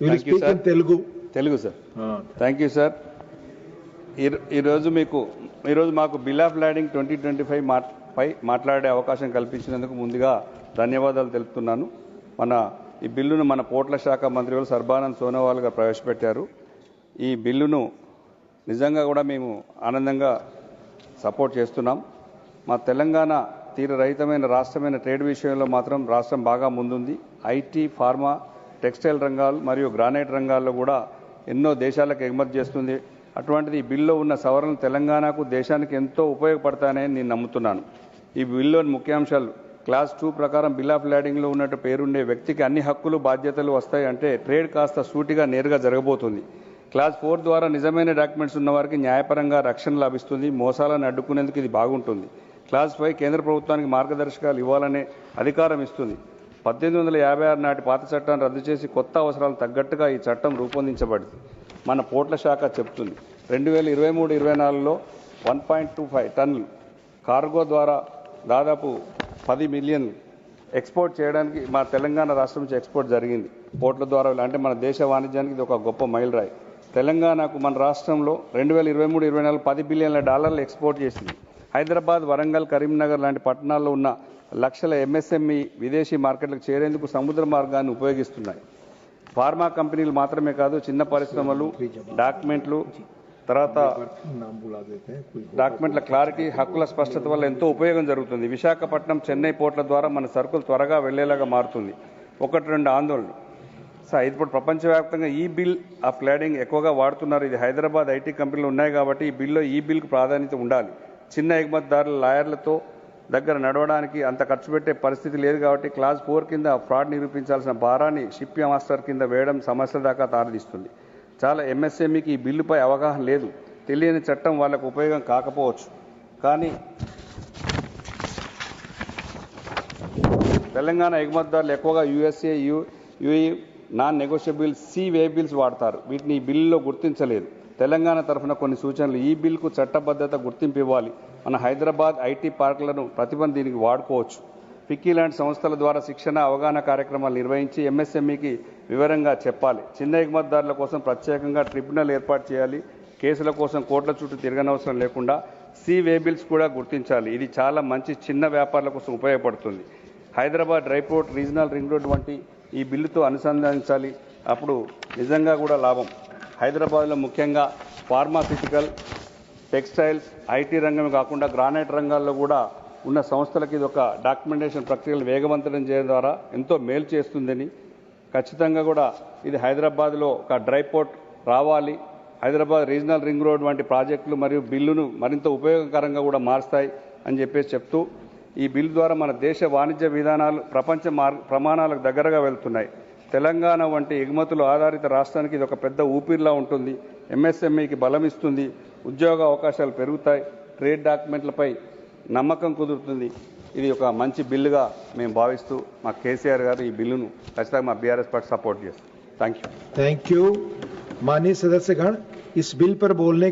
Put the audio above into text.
In Telugu. Telugu sir thank you sir ఈ- ఈరోజు మీకు ఈరోజు మాకు bill of landing twenty twenty five మా పై మాట్లాడే అవకాశం కల్పించినందుకు ముందుగా ధన్యవాదాలు తెలుపుతున్నాను. మన ఈ బిల్లును మన పోర్ట్ల శాఖ మంత్రి సర్బానంద్ సోనోవాల్ గారు ప్రవేశపెట్టారు. ఈ బిల్లును నిజంగా కూడా మేము ఆనందంగా సపోర్ట్ చేస్తున్నాం. మా తెలంగాణ తీర రహితమైన రాష్ట్రమైన ట్రేడ్ విషయంలో మాత్రం రాష్ట్రం బాగా ముందుంది. ఐటీ ఫార్మా టెక్స్టైల్ రంగాలు మరియు గ్రానైట్ రంగాల్లో కూడా ఎన్నో దేశాలకు ఎగుమతి చేస్తుంది. అటువంటిది ఈ బిల్లో ఉన్న సవరణలు తెలంగాణకు దేశానికి ఎంతో ఉపయోగపడతాయని నేను నమ్ముతున్నాను. ఈ బిల్లోని ముఖ్యాంశాలు క్లాస్ టూ ప్రకారం బిల్ ఆఫ్ ల్యాడింగ్లో ఉన్నట్టు పేరుండే వ్యక్తికి అన్ని హక్కులు బాధ్యతలు వస్తాయి అంటే ట్రేడ్ కాస్త సూటిగా నేరుగా జరగబోతుంది. క్లాస్ ఫోర్ ద్వారా నిజమైన డాక్యుమెంట్స్ ఉన్నవారికి న్యాయపరంగా రక్షణ లభిస్తుంది. మోసాలను అడ్డుకునేందుకు ఇది బాగుంటుంది. క్లాస్ ఫైవ్ కేంద్ర ప్రభుత్వానికి మార్గదర్శకాలు ఇవ్వాలనే అధికారం ఇస్తుంది. పద్దెనిమిది వందల యాభై ఆరు నాటి పాత చట్టాన్ని రద్దు చేసి కొత్త అవసరాలు తగ్గట్టుగా ఈ చట్టం రూపొందించబడింది. మన పోర్ట్ల శాఖ చెప్తుంది. రెండు వేల ఇరవై మూడు ఇరవై నాలుగులో వన్ పాయింట్ టూ ఫైవ్ టన్నులు కార్గో ద్వారా దాదాపు పది మిలియన్ ఎక్స్పోర్ట్ చేయడానికి మా తెలంగాణ రాష్ట్రం నుంచి ఎక్స్పోర్ట్ జరిగింది. పోర్ట్ల ద్వారా అంటే మన దేశ వాణిజ్యానికి ఇది ఒక గొప్ప మైలురాయి. తెలంగాణకు మన రాష్ట్రంలో రెండు వేల ఇరవై మూడు ఇరవై నాలుగు పది బిలియన్ల డాలర్లు ఎక్స్పోర్ట్ చేసింది. హైదరాబాద్ వరంగల్ కరీంనగర్ లాంటి పట్టణాల్లో ఉన్న లక్షల ఎంఎస్ఎంఈ విదేశీ మార్కెట్లకు చేరేందుకు సముద్ర మార్గాన్ని ఉపయోగిస్తున్నాయి. ఫార్మా కంపెనీలు మాత్రమే కాదు చిన్న పరిశ్రమలు డాక్యుమెంట్లు తర్వాత డాక్యుమెంట్ల క్లారిటీ హక్కుల స్పష్టత వల్ల ఎంతో ఉపయోగం జరుగుతుంది. విశాఖపట్నం చెన్నై పోర్ట్ల ద్వారా మన సరుకులు త్వరగా వెళ్ళేలాగా మారుతుంది. ఒకటి రెండు ఆందోళనలు. సార్ ఇప్పుడు ప్రపంచవ్యాప్తంగా ఈ బిల్ ఆఫ్ ఫ్లాడింగ్ ఎక్కువగా వాడుతున్నారు. ఇది హైదరాబాద్ ఐటీ కంపెనీలు ఉన్నాయి కాబట్టి ఈ బిల్లో ఈ బిల్కు ప్రాధాన్యత ఉండాలి. చిన్న ఎగుమతిదారుల లాయర్లతో దగ్గర నడవడానికి అంత ఖర్చు పెట్టే పరిస్థితి లేదు కాబట్టి క్లాస్ ఫోర్ కింద ఫ్రాడ్ నిరూపించాల్సిన భారాన్ని షిప్ మాస్టర్ కింద వేయడం సమస్యల దాకా దారితీస్తుంది. చాలా ఎంఎస్ఎంఈకి ఈ బిల్లుపై అవగాహన లేదు. తెలియని చట్టం వాళ్ళకు ఉపయోగం కాకపోవచ్చు. కానీ తెలంగాణ ఎగుమతిదారులు ఎక్కువగా USA U UA non negotiable sea way bills వాడతారు. వీటిని ఈ బిల్లులో గుర్తించలేదు. తెలంగాణ తరఫున కొన్ని సూచనలు ఈ బిల్కు చట్టబద్ధత గుర్తింపు ఇవ్వాలి. మన హైదరాబాద్ ఐటీ పార్కులను ప్రతిబంధ దీనికి వాడుకోవచ్చు. ఫిక్కీ లాంటి సంస్థల ద్వారా శిక్షణ అవగాహన కార్యక్రమాలు నిర్వహించి ఎంఎస్ఎంఈకి వివరంగా చెప్పాలి. చిన్న ఎగుమతిదారుల కోసం ప్రత్యేకంగా ట్రిబ్యునల్ ఏర్పాటు చేయాలి. కేసుల కోసం కోట్ల చుట్టూ తిరగనవసరం లేకుండా సి వేబిల్స్ కూడా గుర్తించాలి. ఇది చాలా మంచి చిన్న వ్యాపారుల కోసం ఉపయోగపడుతుంది. Hyderabad dry port regional ring road వంటి ఈ బిల్లుతో అనుసంధానించాలి. అప్పుడు నిజంగా కూడా లాభం. హైదరాబాద్లో ముఖ్యంగా ఫార్మాసిటికల్ టెక్స్టైల్స్ ఐటీ రంగం కాకుండా గ్రానైట్ రంగాల్లో కూడా ఉన్న సంస్థలకు ఇది ఒక డాక్యుమెంటేషన్ ప్రక్రియలు వేగవంతం చేయడం ద్వారా ఎంతో మేలు చేస్తుందని ఖచ్చితంగా కూడా ఇది హైదరాబాద్లో ఒక డ్రై పోర్ట్ రావాలి. హైదరాబాద్ రీజనల్ రింగ్ రోడ్ వంటి ప్రాజెక్టులు మరియు బిల్లును మరింత ఉపయోగకరంగా కూడా మారుస్తాయి అని చెప్పేసి చెప్తూ ఈ బిల్లు ద్వారా మన దేశ వాణిజ్య విధానాలు ప్రపంచ మార్ ప్రమాణాలకు దగ్గరగా వెళ్తున్నాయి. తెలంగాణ వంటి ఎగుమతులు ఆధారిత రాష్ట్రానికి ఇది ఒక పెద్ద ఊపిరిలా ఉంటుంది ఎంఎస్ఎంఈకి బలం ఇస్తుంది ఉద్యోగ అవకాశాలు పెరుగుతాయి ట్రేడ్ డాక్యుమెంట్లపై నమ్మకం కుదురుతుంది ఇది ఒక మంచి బిల్లుగా మేము భావిస్తూ మా కేసీఆర్ గారు ఈ బిల్లును ఖచ్చితంగా మా బీఆర్ఎస్ పార్టీ సపోర్ట్ చేస్తాం థ్యాంక్ యూ थैंक यू माननीय सदस्यगण इस बिल पर बोलने